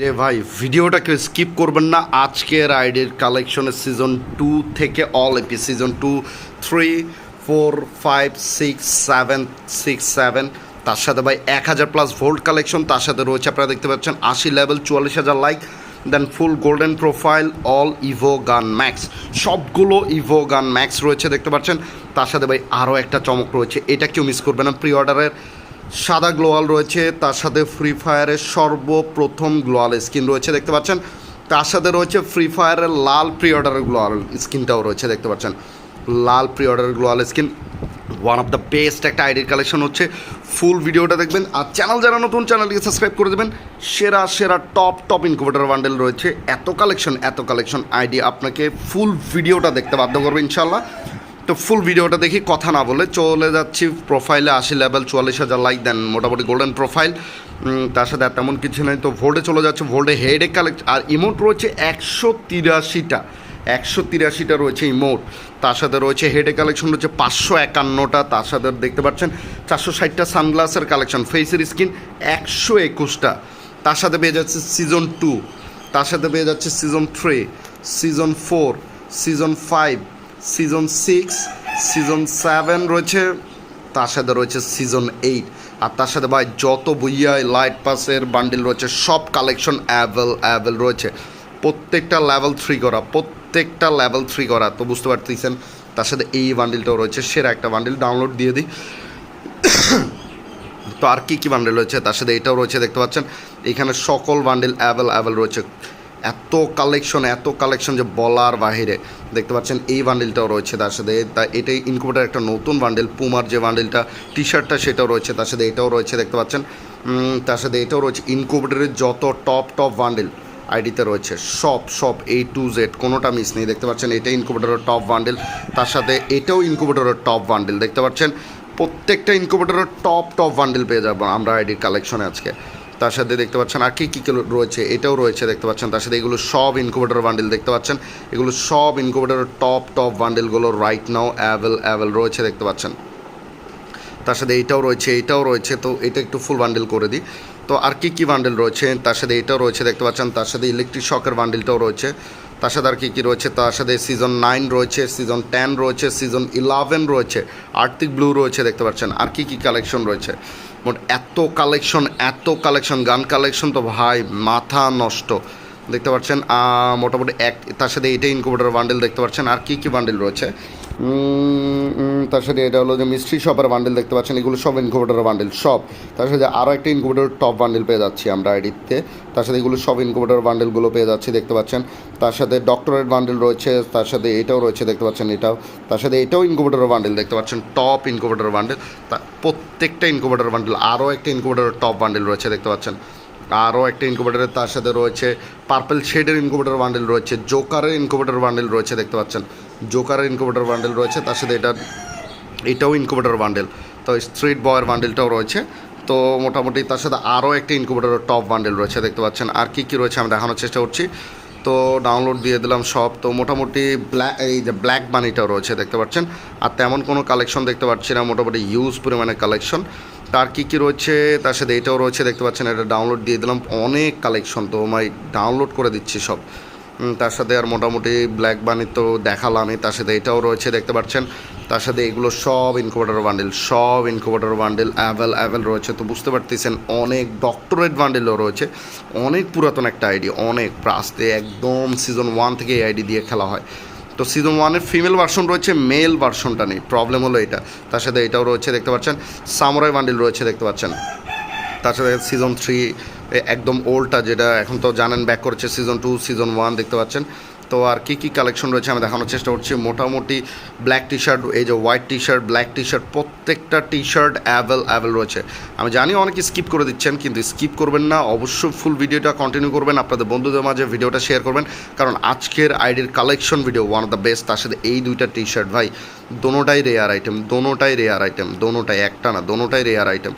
রে ভাই ভিডিওটা কেউ স্কিপ করবেন না। আজকের আইডির কালেকশনের সিজন টু থেকে all AP season two three four five six seven six seven তার সাথে ভাই এক হাজার প্লাস ভোল্ট কালেকশন তার সাথে রয়েছে আপনারা দেখতে পাচ্ছেন আশি লেভেল চুয়াল্লিশ হাজার লাইক দেন full golden profile all evo gun max সবগুলো ইভো গান ম্যাক্স রয়েছে, দেখতে পাচ্ছেন। তার সাথে ভাই আরও একটা চমক রয়েছে। এটা কেউ মিস করবে না প্রি অর্ডারের সাদা গ্লোয়াল রয়েছে, তার সাথে ফ্রি ফায়ারের সর্বপ্রথম গ্লোয়াল স্কিন রয়েছে, দেখতে পাচ্ছেন। তার সাথে রয়েছে ফ্রি ফায়ারের লাল প্রি অর্ডারের গ্লোয়াল স্কিনটাও রয়েছে, দেখতে পাচ্ছেন। লাল প্রি অর্ডারের gloo wall skin one of the best একটা আইডির কালেকশন হচ্ছে। ফুল ভিডিওটা দেখবেন, আর চ্যানেল যারা নতুন চ্যানেলটিকে সাবস্ক্রাইব করে দেবেন। সেরা সেরা টপ টপ ইনকুবেটার বান্ডেল রয়েছে। এত কালেকশন এত কালেকশন আইডি আপনাকে ফুল ভিডিওটা দেখতে বাধ্য করবে ইনশাল্লাহ তো ফুল ভিডিওটা দেখি, কথা না বলে চলে যাচ্ছি প্রোফাইলে আশি লেভেল চুয়াল্লিশ হাজার লাইক দেন, মোটামুটি গোল্ডেন প্রোফাইল তার সাথে আর তেমন কিছু নেই, তো ভোল্টে চলে যাচ্ছে ভোল্টে হেডে কালেক্ট আর ইমোট রয়েছে একশো তিরাশিটা একশো তিরাশিটা রয়েছে ইমোট তার সাথে রয়েছে হেডে কালেকশন রয়েছে পাঁচশো একান্নটা, তার সাথে দেখতে পাচ্ছেন চারশো ষাটটা সানগ্লাসের কালেকশন ফেসের স্কিন একশো একুশটা। তার সাথে পেয়ে যাচ্ছে সিজন টু তার সাথে পেয়ে যাচ্ছে season three season four season five season six, season seven রয়েছে, তার সাথে রয়েছে সিজন এইট। আর তার সাথে ভাই, যত বইয়াই লাইট পাসের বান্ডিল রয়েছে, সব কালেকশন অ্যাভেল অ্যাভেল রয়েছে। প্রত্যেকটা লেভেল থ্রি করা, প্রত্যেকটা লেভেল থ্রি করা, তো বুঝতে পারতেছেন? তার সাথে এই বান্ডিলটাও রয়েছে, সেরা একটা বান্ডিল, ডাউনলোড দিয়ে দিই। তো আর কী কী বান্ডেল রয়েছে? তার সাথে এটাও রয়েছে, দেখতে পাচ্ছেন? এখানে সকল বান্ডিল অ্যাভেল অ্যাভেল রয়েছে। এত কালেকশন এত কালেকশন যে বলার বাহিরে। দেখতে পাচ্ছেন, এই বান্ডেলটাও রয়েছে তার সাথে। তা এটাই ইনকুবেটার একটা নতুন বান্ডেল পুমার যে বান্ডেলটা টি শার্টটা সেটাও রয়েছে তার সাথে, এটাও রয়েছে, দেখতে পাচ্ছেন। তার সাথে এটাও রয়েছে ইনকুবেটারের যত টপ টপ বান্ডেল আইডিতে রয়েছে, সব সব এ টু জেড কোনোটা মিস নেই। দেখতে পাচ্ছেন এটা ইনকুবেটারের টপ বান্ডেল তার সাথে এটাও ইনকুবেটারের টপ বান্ডেল দেখতে পাচ্ছেন, প্রত্যেকটা ইনকুবেটারের টপ টপ বান্ডেল পেয়ে যাব আমরা আইডির কালেকশনে আজকে। তার সাথে দেখতে পাচ্ছেন আর কী কী রয়েছে, এটাও রয়েছে দেখতে পাচ্ছেন তার সাথে। এগুলো সব ইনকুবেটার বান্ডেল দেখতে পাচ্ছেন। এগুলো সব ইনকুবেটারের টপ টপ বান্ডেলগুলো রাইট নাও অ্যাভেল অ্যাভেল রয়েছে দেখতে পাচ্ছেন। তার সাথে এইটাও রয়েছে এইটাও রয়েছে, তো এটা একটু ফুল বান্ডেল করে দিই। তো আর কী কী বান্ডেল রয়েছে, তার সাথে এটাও রয়েছে দেখতে পাচ্ছেন। তার সাথে ইলেকট্রিক শকের বান্ডেলটাও রয়েছে। তার সাথে আর কী কী রয়েছে? তার সাথে সিজন নাইন রয়েছে সিজন টেন রয়েছে সিজন ইলেভেন রয়েছে আর্থিক ব্লু রয়েছে দেখতে পাচ্ছেন। আর কী কী কালেকশন রয়েছে? মোট এত কালেকশন এত কালেকশন গান কালেকশন তো ভাই মাথা নষ্ট। দেখতে পাচ্ছেন মোটামুটি এক, তার সাথে এটাই ইনকুবেটার বান্ডেল দেখতে পাচ্ছেন। আর কী কী বান্ডেল রয়েছে? তার সাথে এটা হলো যে মিস্ট্রি শপের বান্ডেল দেখতে পাচ্ছেন, এগুলো সব ইনকুবেটার বান্ডেল সব। তার সাথে আরও একটা ইনকুবেটার টপ বান্ডেল পেয়ে যাচ্ছি আমরা আইডিতে তার সাথে এগুলো সব ইনকুবেটার বান্ডেলগুলো পেয়ে যাচ্ছি, দেখতে পাচ্ছেন। তার সাথে ডক্টরেট বান্ডেল রয়েছে, তার সাথে এটাও রয়েছে, দেখতে পাচ্ছেন এটাও। তার সাথে এটাও ইনকুবেটার বান্ডেল দেখতে পাচ্ছেন টপ ইনকুবেটার বান্ডেল প্রত্যেকটা ইনকুবেটার বান্ডেল আরও একটা ইনকুবেটার টপ বান্ডেল রয়েছে, দেখতে পাচ্ছেন। আরও একটা ইনকুবেটারের তার সাথে রয়েছে পার্পল শেডের ইনকুবেটার বান্ডেল রয়েছে জোকারের ইনকুবেটার বান্ডেল রয়েছে, দেখতে পাচ্ছেন? জোকারের ইনকুবেটার বান্ডেল রয়েছে, তার সাথে এটা এটাও ইনকুবেটার বান্ডেল তো স্ট্রিট বয়ের বান্ডেলটাও রয়েছে। তো মোটামুটি তার সাথে আরও একটা ইনকুবেটারের টপ বান্ডেল রয়েছে, দেখতে পাচ্ছেন? আর কী কী রয়েছে আমি দেখানোর চেষ্টা করছি। তো ডাউনলোড দিয়ে দিলাম সব। তো মোটামুটি ব্ল্যাক এই যে ব্ল্যাক বানিটাও রয়েছে, দেখতে পাচ্ছেন? আর তেমন কোনো কালেকশন দেখতে পাচ্ছি না, মোটামুটি ইউজ পরিমাণে কালেকশন তার কী কী রয়েছে? তার সাথে এটাও রয়েছে, দেখতে পাচ্ছেন, এটা ডাউনলোড দিয়ে দিলাম। অনেক কালেকশন তো আমি ডাউনলোড করে দিচ্ছি সব। তার সাথে আর মোটামুটি ব্ল্যাক বানি তো দেখালামই। তার সাথে এটাও রয়েছে, দেখতে পাচ্ছেন। তার সাথে এগুলো সব ইনকুবেটার বান্ডেল সব ইনকুবেটার বান্ডেল অ্যাভেল অ্যাভেল রয়েছে। তো বুঝতে পারতেছেন, অনেক ডক্টরেট বান্ডেলও রয়েছে। অনেক পুরাতন একটা আইডি, অনেক প্রাস্তে একদম সিজন ওয়ান থেকে এই আইডি দিয়ে খেলা হয়। তো সিজন ওয়ানের ফিমেল ভার্সন রয়েছে মেল ভার্সনটা নেই। প্রবলেম হলো এটা। তার সাথে এটাও রয়েছে, দেখতে পাচ্ছেন সামরাই বান্ডিল রয়েছে, দেখতে পাচ্ছেন। তার সাথে সিজন থ্রি একদম ওল্ডটা যেটা এখন তো জানেন ব্যাক করেছে সিজন টু সিজন ওয়ান দেখতে পাচ্ছেন। তো আর কী কী কালেকশন রয়েছে আমি দেখানোর চেষ্টা করছি। মোটামুটি ব্ল্যাক টি শার্ট এই যে white T shirt black T shirt প্রত্যেকটা টি শার্ট অ্যাভেল অ্যাভেল রয়েছে। আমি জানি অনেকে স্কিপ করে দিচ্ছেন, কিন্তু স্কিপ করবেন না। অবশ্যই ফুল ভিডিওটা কন্টিনিউ করবেন, আপনাদের বন্ধুদের মাঝে ভিডিওটা শেয়ার করবেন। কারণ আজকের আইডির collection video one of the best তার সাথে এই দুইটা টি শার্ট ভাই, দোনোটাই রেয়ার আইটেম দোনোটাই রেয়ার আইটেম দোনোটাই, একটা না, দোনোটাই রেয়ার আইটেম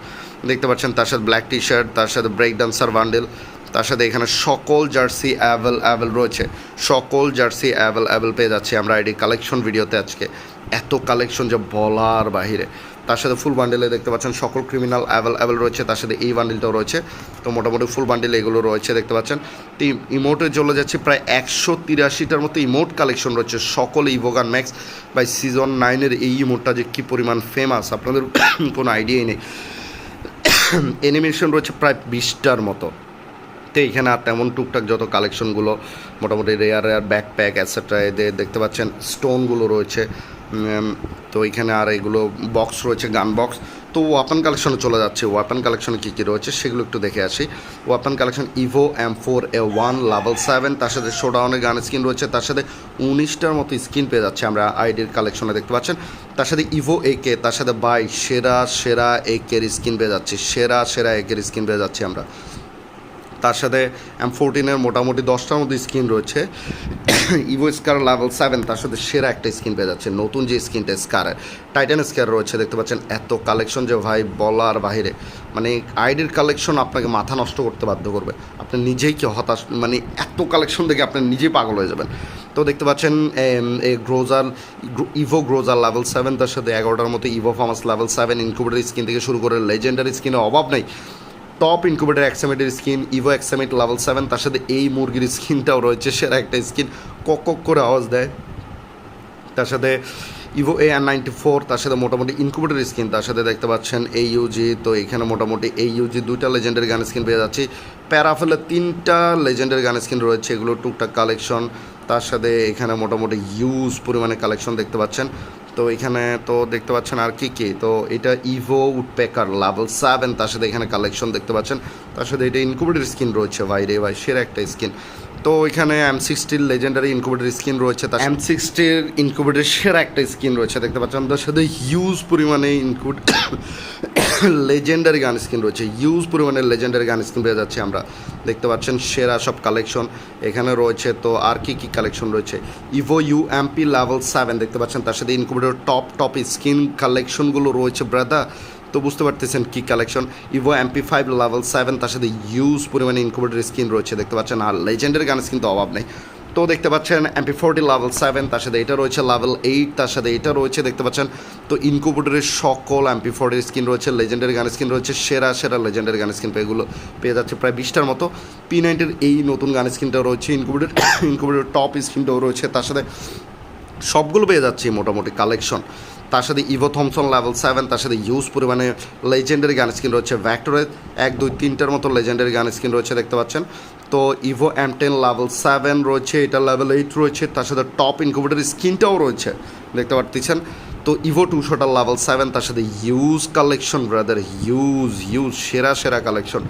দেখতে পাচ্ছেন, তার সাথে ব্ল্যাক টি শার্ট তার সাথে ব্রেক ডান্সার বান্ডেল তার সাথে এখানে সকল জার্সি অ্যাভেল অ্যাভেল রয়েছে। সকল জার্সি অ্যাভেল অ্যাভেল পেয়ে যাচ্ছে আমরা আইডি কালেকশন ভিডিওতে আজকে। এত কালেকশন যে বলার বাহিরে। তার সাথে ফুল বান্ডেলে দেখতে পাচ্ছেন সকল ক্রিমিনাল অ্যাভেলেবেল রয়েছে। তার সাথে এই বান্ডেলটাও রয়েছে। তো মোটামুটি ফুল বান্ডেল এগুলো রয়েছে, দেখতে পাচ্ছেন। তো ইমোটে চলে যাচ্ছে, প্রায় একশো তিরাশিটার মতো ইমোট কালেকশন রয়েছে সকল ইভোগান ম্যাক্স বাই সিজন নাইনের এই ইমোটটা যে কী পরিমাণ ফেমাস আপনাদের কোনো আইডিয়াই নেই। অ্যানিমেশন রয়েছে প্রায় বিশটার মতো। তো এখানে আর তেমন টুকটাক যত কালেকশনগুলো মোটামুটি রেয়ার রেয়ার ব্যাকপ্যাক অ্যাটসেট্রা এদের দেখতে পাচ্ছেন স্টোনগুলো রয়েছে। তো এখানে আর এগুলো বক্স রয়েছে গান বক্স তো ওয়াপন কালেকশনে চলে যাচ্ছে। ওয়াপন কালেকশনে কী কী রয়েছে সেগুলো একটু দেখে আসি। Weapon collection evo M four A one level seven তার সাথে শোডাউনের গান স্কিন রয়েছে, তার সাথে উনিশটার মতো স্কিন পেয়ে যাচ্ছে আমরা আইডির কালেকশনে দেখতে পাচ্ছেন। তার সাথে ইভো এ কে তার সাথে বাই সেরা সেরা একের স্কিন পেয়ে যাচ্ছে, সেরা সেরা একের স্কিন পেয়ে যাচ্ছি আমরা। তার সাথে এম ফোরটিনের মোটামুটি দশটার মধ্যে স্ক্রিন রয়েছে। ইভো স্কার লেভেল সেভেন তার সাথে সেরা একটা স্ক্রিন পেয়ে যাচ্ছে। নতুন যে স্কিনটা স্কারের টাইটান স্কার রয়েছে, দেখতে পাচ্ছেন। এত কালেকশন যে ভাই, বলার বাহিরে। মানে আইডির কালেকশন আপনাকে মাথা নষ্ট করতে বাধ্য করবে। আপনি নিজেই কি হতাশ? মানে এত কালেকশন দেখে আপনি নিজেই পাগল হয়ে যাবেন। তো দেখতে পাচ্ছেন এ groza evo groza level seven তার সাথে এগারোটার মতো evo famas level seven incubator skin থেকে শুরু করে লেজেন্ডারি স্কিনের অভাব নেই। Top incubator এক্সামেটের skin evo X M eight level seven তার সাথে এই মুরগির স্কিনটাও রয়েছে, সেরা একটা স্কিন কক করে আওয়াজ দেয়। তার সাথে evo A R ninety four তার সাথে মোটামুটি ইনকুবেটার স্কিন তার সাথে দেখতে পাচ্ছেন এই ইউজি তো এখানে মোটামুটি এই ইউজি দুইটা লেজেন্ডের গান স্কিন পেয়ে যাচ্ছি। প্যারাফেলের তিনটা লেজেন্ডের গান স্কিন রয়েছে, এগুলো টুকটাক কালেকশন তার সাথে এখানে মোটামুটি ইউজ পরিমাণে কালেকশন দেখতে পাচ্ছেন। তো এখানে তো দেখতে পাচ্ছেন আর কি কি? তো এটা ইভো উডপেকার লেভেল সেভেন তার সাথে এখানে কালেকশন দেখতে পাচ্ছেন। তার সাথে এটা ইনকুবেটার স্কিন রয়েছে ভাই রে ভাই সেরা একটা স্কিন তো এখানে এম সিক্সটির লেজেন্ডারি ইনকুবেটার স্কিন রয়েছে তার এম সিক্সটির ইনকুবেটার সেরা একটা স্কিন রয়েছে দেখতে পাচ্ছেন। তার সাথে হিউজ পরিমাণে ইনকুবেট লেজেন্ডারি গান স্কিন রয়েছে। ইউজ পরিমাণে লেজেন্ডারি গান স্কিন পেয়ে যাচ্ছে আমরা। দেখতে পাচ্ছেন সেরা সব কালেকশন এখানে রয়েছে। তো আর কি কি কালেকশন রয়েছে? Evo U MP level seven দেখতে পাচ্ছেন তার সাথে ইনকুবেটার টপ টপ স্কিন কালেকশনগুলো রয়েছে ব্রাদা তো বুঝতে পারতেছেন কি collection evo MP five level seven তার সাথে ইউজ পরিমাণে ইনকুবেটার স্কিন রয়েছে। দেখতে পাচ্ছেন, আর লেজেন্ডের গান স্কিন তো অভাব নেই। তো দেখতে পাচ্ছেন এমপি ফোরটি লেভেল সেভেন তার সাথে এটা রয়েছে লেভেল এইট তার সাথে এটা রয়েছে দেখতে পাচ্ছেন, তো ইনকুপুটারের সকল এমপি ফোরটির স্ক্রিন রয়েছে লেজেন্ডের গান স্ক্রিন রয়েছে, সেরা সেরা লেজেন্ডের গান স্কিন এগুলো পেয়ে যাচ্ছে প্রায় বিশটার মতো। পি নাইনটির এই নতুন গান স্ক্রিনটাও রয়েছে ইনকুবেটর ইনকুবেটর টপ স্ক্রিনটাও রয়েছে, তার সাথে সবগুলো পেয়ে যাচ্ছে মোটামুটি কালেকশন তার সাথে ইভো থমসন লেভেল সেভেন তার সাথে ইউজ পরিমাণে লেজেন্ডারি গান স্ক্রিন রয়েছে ভ্যাক্টরের এক, দুই, তিনটার মতো লেজেন্ডারি গান স্ক্রিন রয়েছে, দেখতে পাচ্ছেন। তো evo M ten level seven রয়েছে, এটা লেভেল এইট রয়েছে, তার সাথে টপ ইনকুবেটার স্ক্রিনটাও রয়েছে, দেখতে পাচ্ছেন তো ইভো টুশোটার লেভেল সেভেন তার সাথে huge collection brother huge huge সেরা সেরা কালেকশন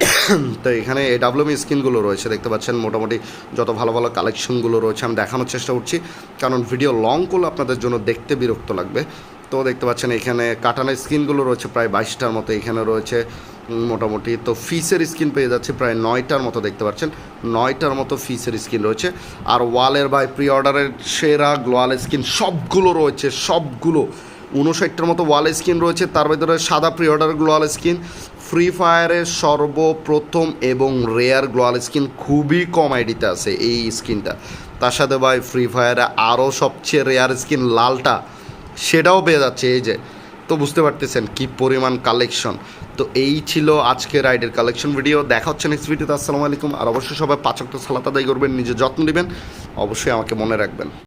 তো এখানে এডাব্লিউএম স্কিনগুলো রয়েছে, দেখতে পাচ্ছেন মোটামুটি যত ভালো ভালো কালেকশনগুলো রয়েছে আমি দেখানোর চেষ্টা করছি। কারণ ভিডিও লং করলে আপনাদের জন্য দেখতে বিরক্ত লাগবে। তো দেখতে পাচ্ছেন এখানে কাটানোর স্কিনগুলো রয়েছে প্রায় বাইশটার মতো, এখানে রয়েছে মোটামুটি তো ফিসের স্কিন পেয়ে যাচ্ছে প্রায় নয়টার মতো দেখতে পাচ্ছেন। নয়টার মতো ফিসের স্কিন রয়েছে। আর ওয়ালের বাই প্রি অর্ডারের সেরা গ্লোয়াল স্কিন সবগুলো রয়েছে, সবগুলো। উনষাটটার মতো ওয়াল স্কিন রয়েছে, তার ভিতরে সাদা pre order gloo wall skin free ফায়ারের সর্বপ্রথম এবং রেয়ার গ্লোয়াল স্কিন খুবই কম আইডিতে আছে এই স্কিনটা তার সাথে ভাই ফ্রি ফায়ারে আরও সবচেয়ে রেয়ার স্কিন লালটা সেটাও পেয়ে যাচ্ছে এই যে। তো বুঝতে পারতেছেন কি পরিমাণ কালেকশন তো এই ছিল আজকের রাইডের কালেকশন ভিডিও দেখা হচ্ছে নেক্সট ভিডিওতে আসসালামু আলাইকুম। আর অবশ্যই সবাই পাচক তো সালাত আদায় করবেন নিজে যত্ন নেবেন। অবশ্যই আমাকে মনে রাখবেন।